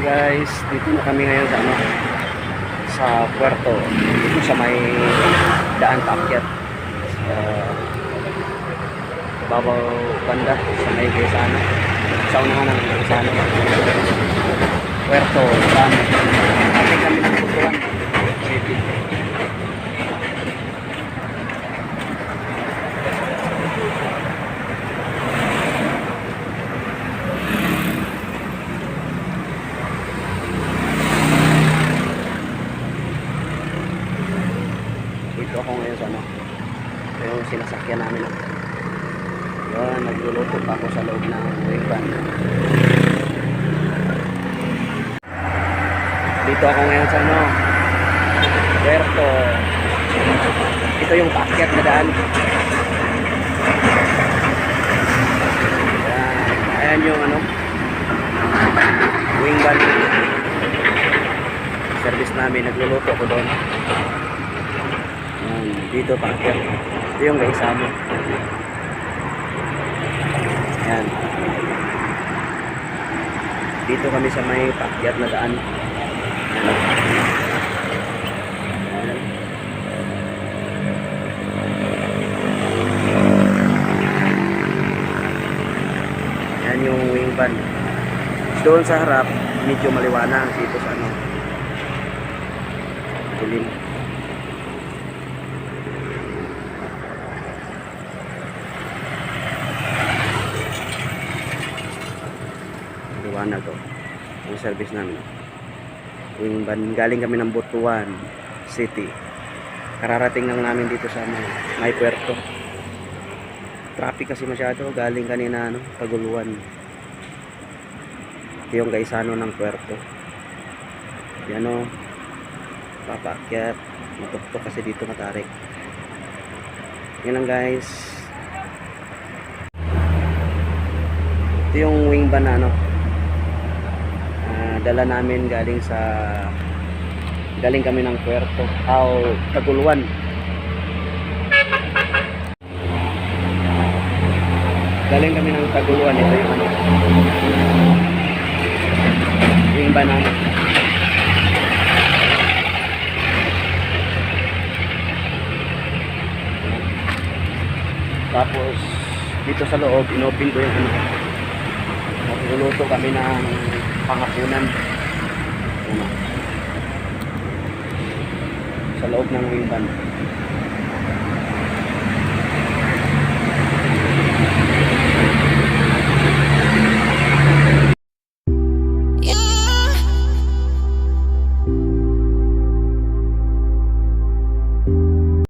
guys, dito na kami ngayon sa ano sa Puerto. Dito sa may daan paakyat. Sa babaw banda sa may Gaisano. Sa unahan ng Gaisano. Puerto, daan. Kami kami ng Putuan City. Dito ako ngayon sa ano. Ito yung sinasakyan namin. Yan, nagluluto pa ako sa loob ng van. Dito ako ngayon sa ano. Puerto. Ito yung pakyat na daan. Yan. Ayan yung ano. Wing van. Service namin. Nagluluto ko doon. Dito paakyat. Ito yung gaisamo. Yan. Dito kami sa may paakyat na daan. Yan. Yan. Yan yung wing van. Doon sa harap, medyo maliwanag dito sa ano. Dilim. liwanag to. Ang service namin. Yung ban galing kami ng Butuan City. Kararating lang namin dito sa may, may puerto. Traffic kasi masyado. Galing kanina ano, paguluan yung gaisano ng puerto. Yan o papakyat matuktok kasi dito matarik yan lang guys. Ito yung wing van na ano dala namin galing sa galing kami ng Puerto. O Taguluan. Galing kami ng Taguluan ito yung ano. Van namin tapos dito sa loob inopen ko yung ano. Magluluto kami ng pangapunan. Ano? Sa loob ng wing van.